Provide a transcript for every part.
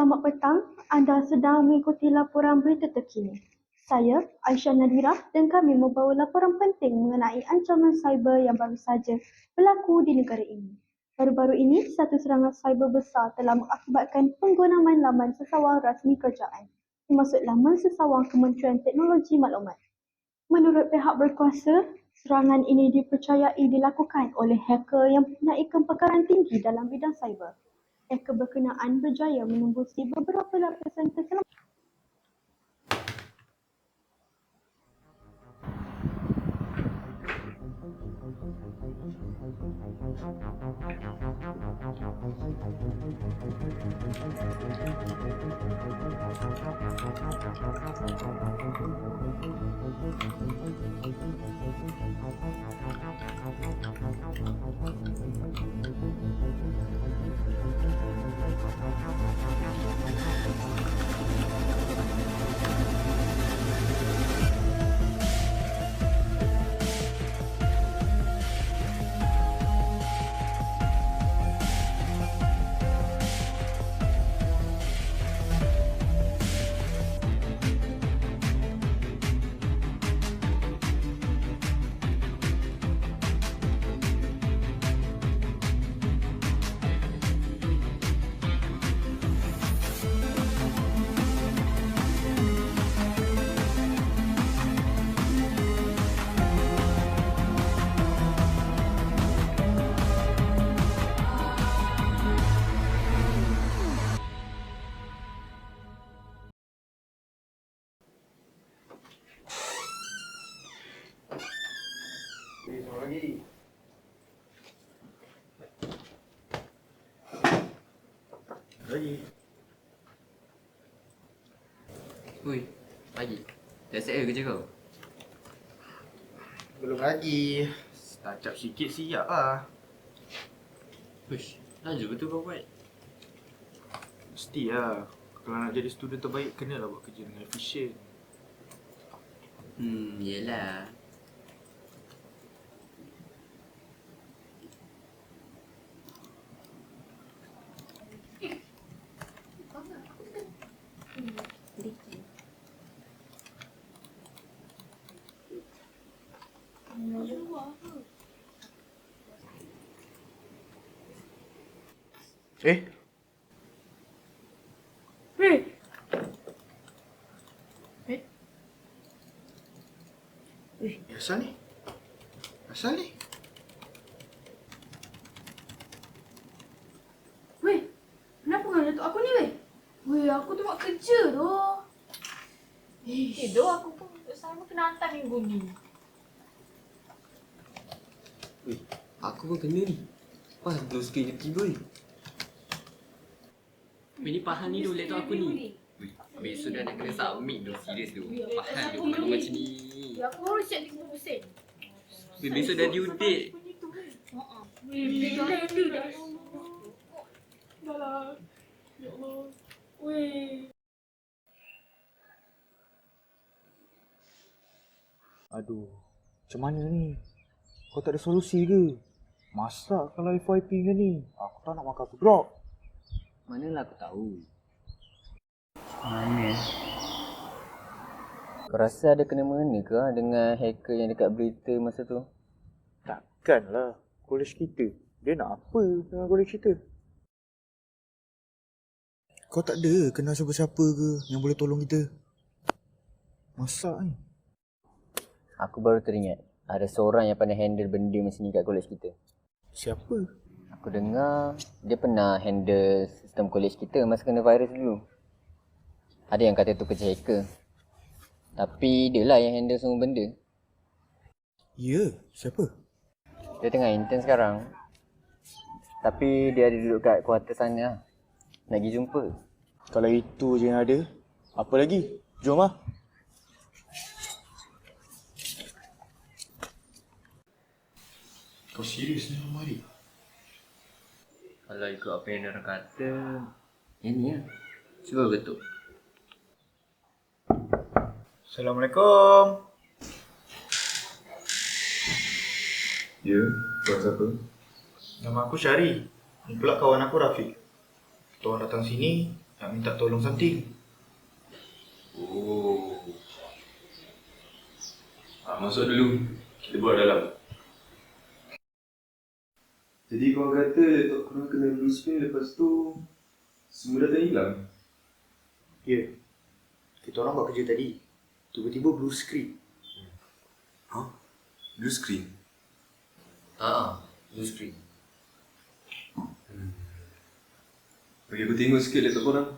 Selamat petang, anda sedang mengikuti laporan berita terkini. Saya, Aisyah Nadira dan kami membawa laporan penting mengenai ancaman cyber yang baru saja berlaku di negara ini. Baru-baru ini, satu serangan cyber besar telah mengakibatkan penggunaan laman sesawang rasmi kerajaan, termasuk laman sesawang Kementerian Teknologi Maklumat. Menurut pihak berkuasa, serangan ini dipercayai dilakukan oleh hacker yang mempunyai kepakaran tinggi dalam bidang cyber. Hacker berkenaan berjaya menembusi beberapa lapisan keselamatan Okey, Lagi. Hui, pagi. Dah siap ke kerja kau? Belum lagi. Touch up sikit siap lah. Hush, laju betul kau buat. Mesti lah. Kalau nak jadi student terbaik, kenalah buat kerja dengan efisien. Hmm, yelah. Eh? Eh? Eh, asal ni? Asal ni? Weh. Kenapa kau datuk aku ni weh? Weh, aku tu buat kerja tu. Eh, doh aku pun sama kena hantar minggu ni. Aku pun kena ni. Pas blue screen tiba ni. Ini Pahan ni tu laptop aku ni. Hui, besok dah nak kena submit tu. Serius tu. Pahan tu kalau macam ni. Ya, aku baru siap 30%. Hui, besok dah due date. Weh. Dah lah. Ya Allah. Weh. Aduh, macam mana ni? Kau tak ada solusi ke? Masak kalau FYP ke ni? Aku tak nak makan aku drop. Manalah aku tahu. Mana? Kau rasa ada kena mengena ke ah dengan hacker yang dekat berita masa tu? Takkan lah. College kita. Dia nak apa dengan college kita? Kau tak ada kenal siapa-siapa ke yang boleh tolong kita? Masak ni. Aku baru teringat ada seorang yang pandai handle benda macam ni kat college kita. Siapa? Aku dengar dia pernah handle sistem college kita masa kena virus dulu. Ada yang kata tu kerja hacker. Tapi dia lah yang handle semua benda. Ya, siapa? Dia tengah intern sekarang. Tapi dia ada duduk kat kuarter sana lah. Nak pergi jumpa. Kalau itu je yang ada, apa lagi? Jom lah. Kau serius ni Mari? Kalau ikut apa yang orang kata, yang ni lah. Cuba ketuk. Assalamualaikum. Ya, tuan siapa? Nama aku Syari. Ni pula kawan aku Rafiq. Tuan datang sini Nak minta tolong something. Oh. Ah, masuk dulu. Kita buat dalam. Jadi korang kata laptop korang kena blue screen lepas tu semua data hilang? Ya. Kita orang buat kerja tadi. Tiba-tiba blue screen. Ha? Blue screen? Haa, blue screen. Bagi aku tengok sikit laptop korang.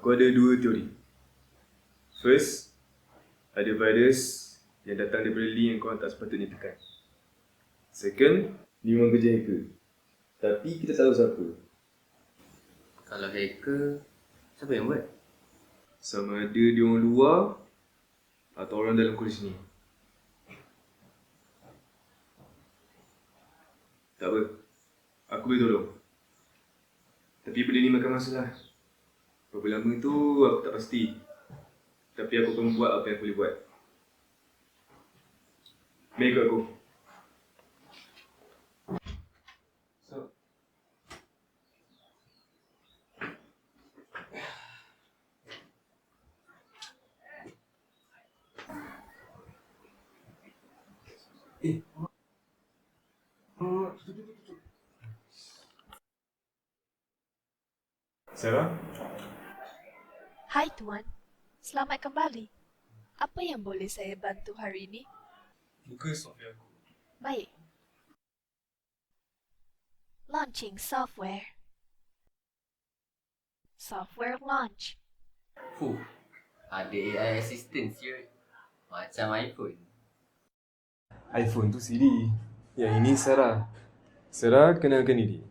Aku ada dua teori. First, ada virus yang datang daripada link yang korang tak sepatutnya tekan. Second, ni memang kerja hacker. Tapi kita tak tahu siapa. Kalau hacker, siapa yang buat? Sama ada dia orang luar atau orang dalam kolej ni. Tak apa. Aku boleh tolong. Tapi benda ni makan masa lah. Berapa lama tu aku tak pasti. Tapi aku akan buat apa yang aku boleh buat. Mari ikut aku. So, Sarah? Hai Tuan, selamat kembali. Apa yang boleh saya bantu hari ini? Buka software aku. Baik. Launching software. Software launch. Fuh, ada AI assistant siut. Macam iPhone. iPhone tu Siri. Yang ini Sarah. Sarah, kenalkan diri.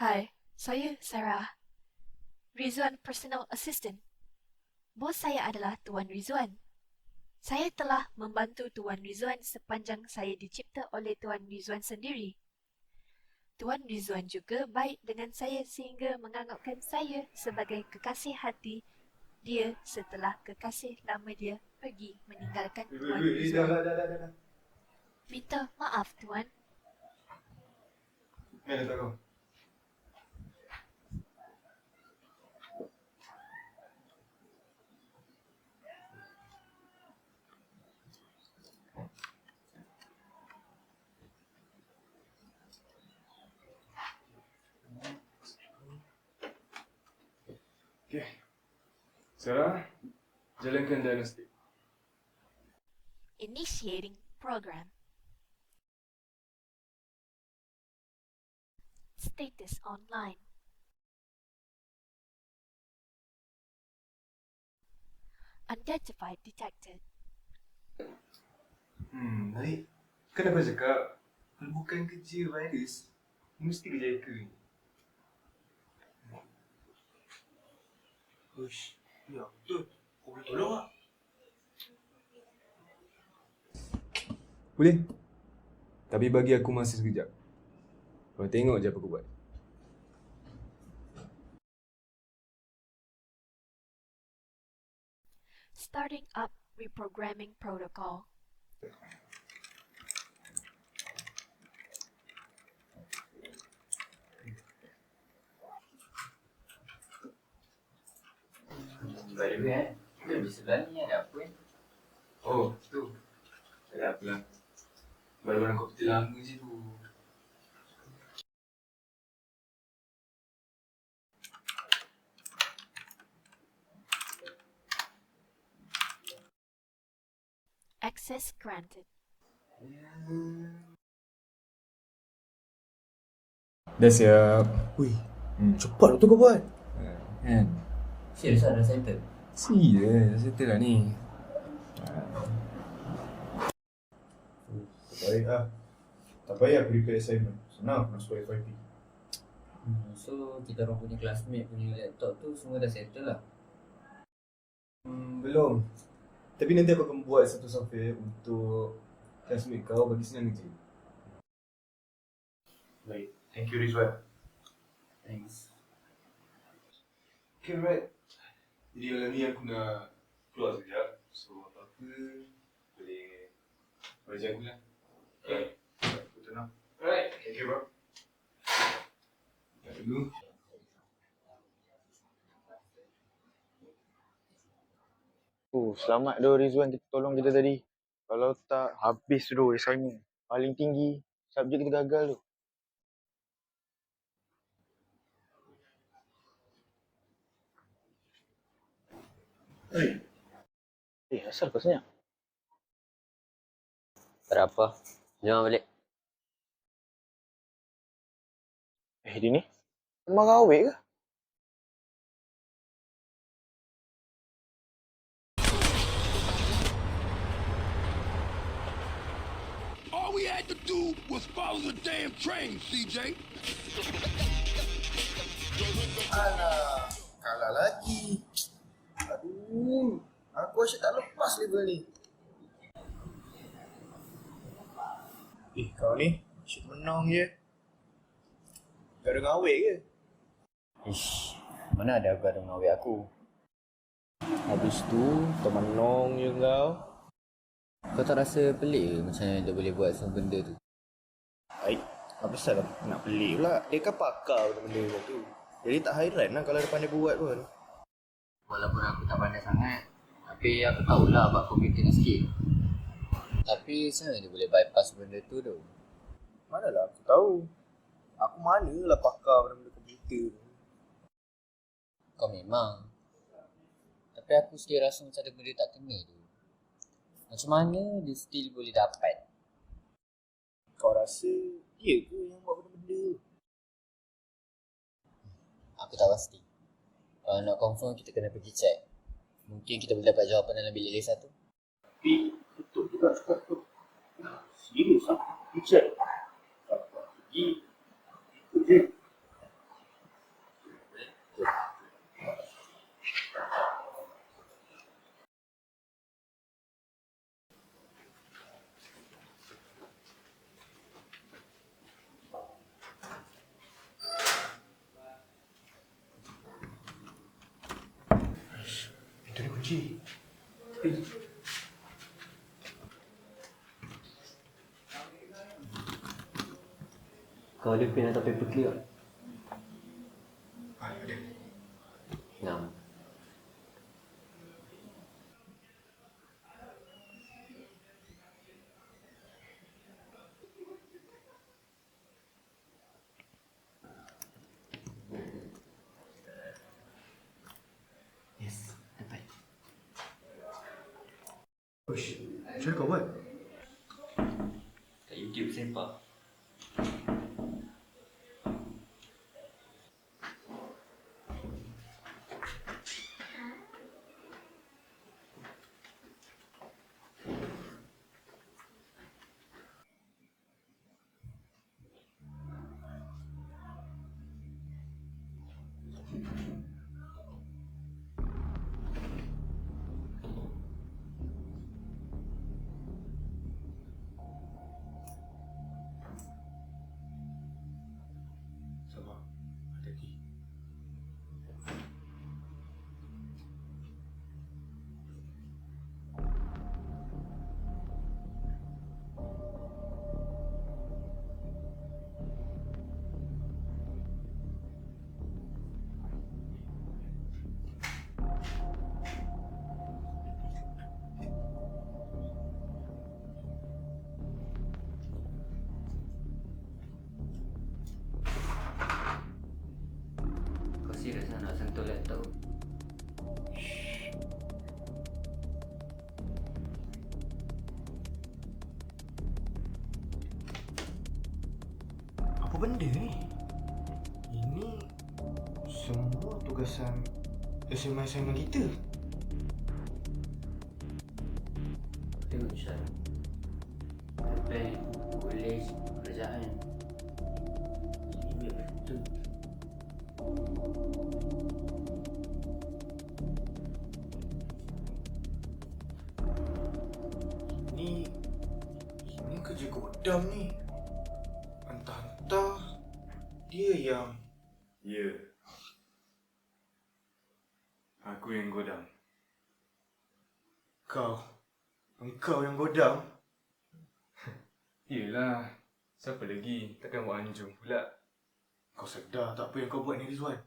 Hai, saya Sarah. Rizwan Personal Assistant. Bos saya adalah Tuan Rizwan. Saya telah membantu Tuan Rizwan sepanjang saya dicipta oleh Tuan Rizwan sendiri. Tuan Rizwan juga baik dengan saya sehingga menganggapkan saya sebagai kekasih hati dia setelah kekasih lama dia pergi meninggalkan Tuan Rizwan. Minta maaf Tuan. Mana tak kau? Okay. Sarah, jalankan diagnostik. Initiating program. Status online. Unidentified detected. Hmm, baik. Kan aku cakap, kalau bukan kerja virus, mesti kerja hacker ni. Ya, betul. Kau boleh tolong tak? Boleh. Tapi bagi aku masa sekejap. Kau tengok je apa aku buat. Starting up reprogramming protocol. By the way eh, kita di sebelah ni ada apa eh? Oh, tu. Tak ada apa lah. Barang-barang komputer lama je tu. Access granted. Dah siap. Ui, cepat tu kau buat. Kan? Serius ada settle? Serius, dah settle lah ni. Baik lah. Tak payah prepare assignment. Senang nak masuk FYP. Hmm, so kita orang punya classmate punya laptop tu semua dah settle lah. Hmm, belum. Tapi nanti aku akan buat satu software untuk Classmate kau bagi senang kerja. Baik. Thank you Rizwan. Thanks. Okay, right. Jadi malam ni aku nak keluar sekejap. So, apa-apa boleh bagi aku lah. Okay. Aku tenang. Alright. Thank you, bro. Tak dulu. Oh, selamat doh Rizwan kita tolong kita tadi. Kalau tak, habis doh assignment. Paling tinggi, subjek kita gagal tu. Eh, asal kau senyap? Tak ada apa. Jom balik. Eh, dia ni? Marah awet ke? All we had to do was follow the damn train, CJ. Alah, kalah lagi. Aduh, aku asyik tak lepas level ni. Eh, kau ni asyik menang je. Kau ada ngawet ke? Ish, mana ada aku ada mengawet aku. Habis tu, kau menang je kau. Kau tak rasa pelik ke macam dia boleh buat semua benda tu? Baik, apa pasal nak pelik pula? Dia kan pakar benda-benda tu. Jadi tak hairan lah kalau dia pandai buat pun. Walaupun aku tak pandai sangat, tapi aku tahulah buat komputer ni sikit. Tapi mana dia boleh bypass benda tu tu? Manalah aku tahu. Aku manalah pakar benda-benda komputer tu. Kau memang. Tapi aku still rasa macam ada benda tak kena tu. Macam mana dia still boleh dapat? Kau rasa dia ke yang buat benda-benda? Aku tak pasti. Kalau nak confirm kita kena pergi check. Mungkin kita boleh dapat jawapan dalam bilik list satu. Tapi betul juga cakap tu. Serius lah. You check. Pergi. Je. Kau ada pen atau paper clear? Ah, ada. Enam. Yes, dapat. Ush, macam mana kau buat? Kat YouTube sepak. Serius lah nak sentuh laptop? Apa benda ni? Ini semua tugasan assignment-assignment kita. Ni godam ni? Entah-entah dia yang Ya. Aku yang godam. kau. Engkau yang godam. Yelah. Siapa lagi? Takkan buat anjung pula. Kau sedar tak apa yang kau buat ni Rizwan?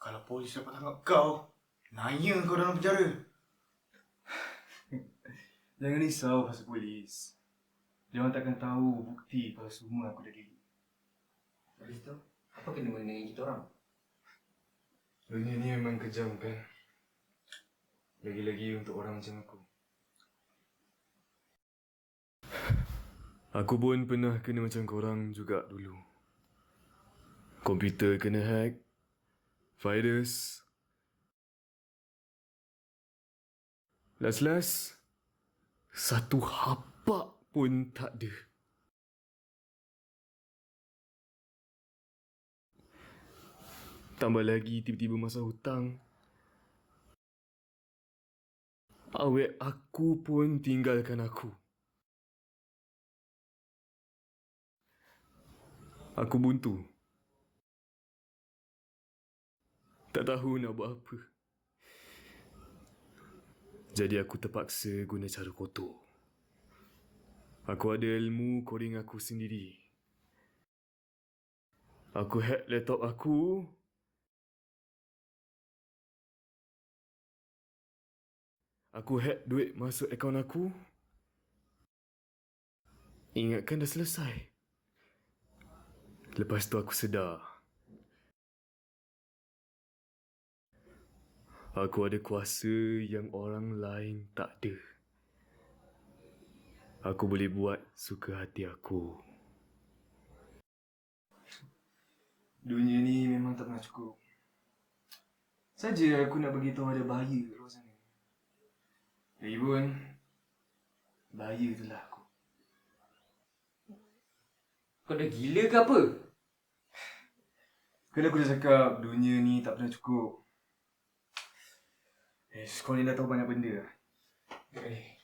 Kalau polis dapat tangkap kau, naya kau dalam penjara. Jangan risau pasal polis. Dia orang takkan tahu bukti kalau semua aku dah diri. Habis tu, apa kena mengenai kita orang? Dunia ni memang kejam kan? Lagi-lagi untuk orang macam aku. Aku pun pernah kena macam korang juga dulu. Komputer kena hack, virus. Last-last, satu hapak pun tak ada. Tambah lagi tiba-tiba masa hutang. Awek aku pun tinggalkan aku. Aku buntu. Tak tahu nak buat apa. Jadi aku terpaksa guna cara kotor. Aku ada ilmu coding aku sendiri. Aku hack laptop aku. Aku hack duit masuk akaun aku. Ingatkan dah selesai. Lepas tu aku sedar. Aku ada kuasa yang orang lain tak ada. Aku boleh buat suka hati aku. Dunia ni memang tak pernah cukup. Saja aku nak beritahu ada bahaya kat luar sana. Lagipun, bahaya itulah aku. Kau dah gila ke apa? Kan aku dah cakap dunia ni tak pernah cukup. Eh, kau ni dah tahu banyak benda lah. Eh.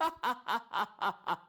ha ha ha ha ha ha